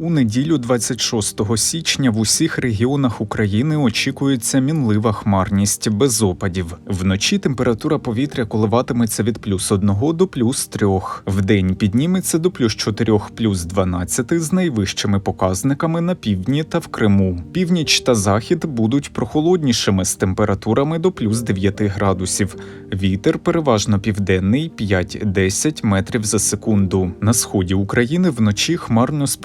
У неділю 26 січня в усіх регіонах України очікується мінлива хмарність без опадів. Вночі температура повітря коливатиметься від плюс 1 до плюс 3. Вдень підніметься до плюс 4, плюс 12 з найвищими показниками на півдні та в Криму. Північ та захід будуть прохолоднішими з температурами до плюс 9 градусів. Вітер переважно південний 5-10 метрів за секунду. На сході України вночі хмарно з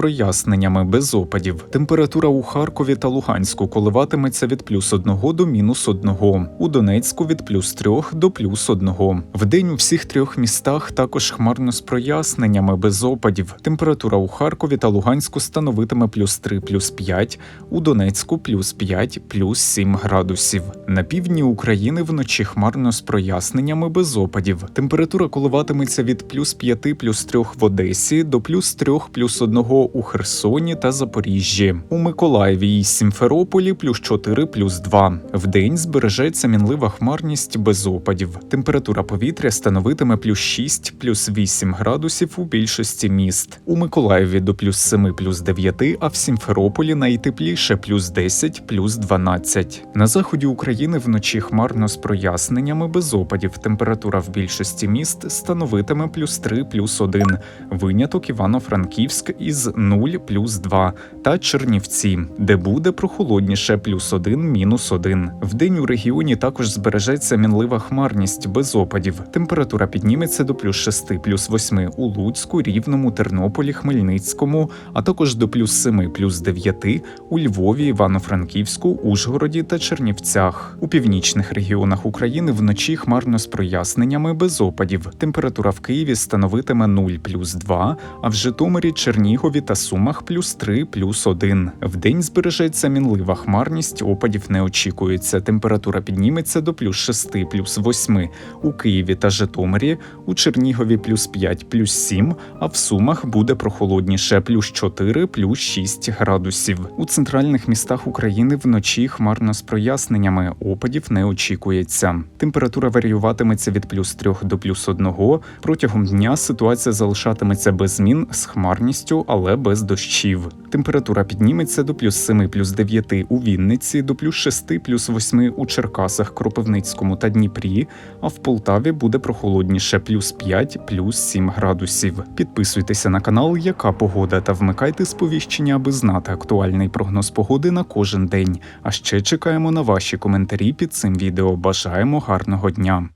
проясненнями без опадів. Температура у Харкові та Луганську коливатиметься від плюс 1 до мінус 1, у Донецьку від плюс 3 до плюс 1. Вдень у всіх трьох містах також хмарно з проясненнями без опадів. Температура у Харкові та Луганську становитиме плюс 3, плюс 5, у Донецьку плюс 5, плюс 7 градусів. На півдні України вночі хмарно з проясненнями без опадів. Температура коливатиметься від плюс 5, плюс 3 в Одесі до плюс 3, плюс 1 у Херсоні та Запоріжжі. У Миколаєві і Сімферополі плюс 4, плюс 2. Вдень збережеться мінлива хмарність без опадів. Температура повітря становитиме плюс 6, плюс 8 градусів у більшості міст. У Миколаєві до плюс 7, плюс 9, а в Сімферополі найтепліше плюс 10, плюс 12. На заході України вночі хмарно з проясненнями без опадів. Температура в більшості міст становитиме плюс 3, плюс 1. Виняток Івано-Франківськ із 0, плюс 2 та Чернівці, де буде прохолодніше плюс 1, мінус 1. Вдень у регіоні також збережеться мінлива хмарність без опадів. Температура підніметься до плюс 6, плюс 8 у Луцьку, Рівному, Тернополі, Хмельницькому, а також до плюс 7, плюс 9 у Львові, Івано-Франківську, Ужгороді та Чернівцях. У північних регіонах України вночі хмарно з проясненнями без опадів. Температура в Києві становитиме 0, плюс 2, а в Житомирі, Чернігові та Сумах плюс 3, плюс 1. Вдень збережеться мінлива хмарність, опадів не очікується. Температура підніметься до плюс 6, плюс 8 у Києві та Житомирі, у Чернігові плюс 5, плюс 7, а в Сумах буде прохолодніше плюс 4, плюс 6 градусів. У центральних містах України вночі хмарно з проясненнями, опадів не очікується. Температура варіюватиметься від плюс 3 до плюс 1. Протягом дня ситуація залишатиметься без змін з хмарністю, але без дощів. Температура підніметься до плюс 7, плюс 9 у Вінниці, до плюс 6, плюс 8 у Черкасах, Кропивницькому та Дніпрі, а в Полтаві буде прохолодніше плюс 5, плюс 7 градусів. Підписуйтеся на канал, яка погода, та вмикайте сповіщення, аби знати актуальний прогноз погоди на кожен день. А ще чекаємо на ваші коментарі під цим відео. Бажаємо гарного дня!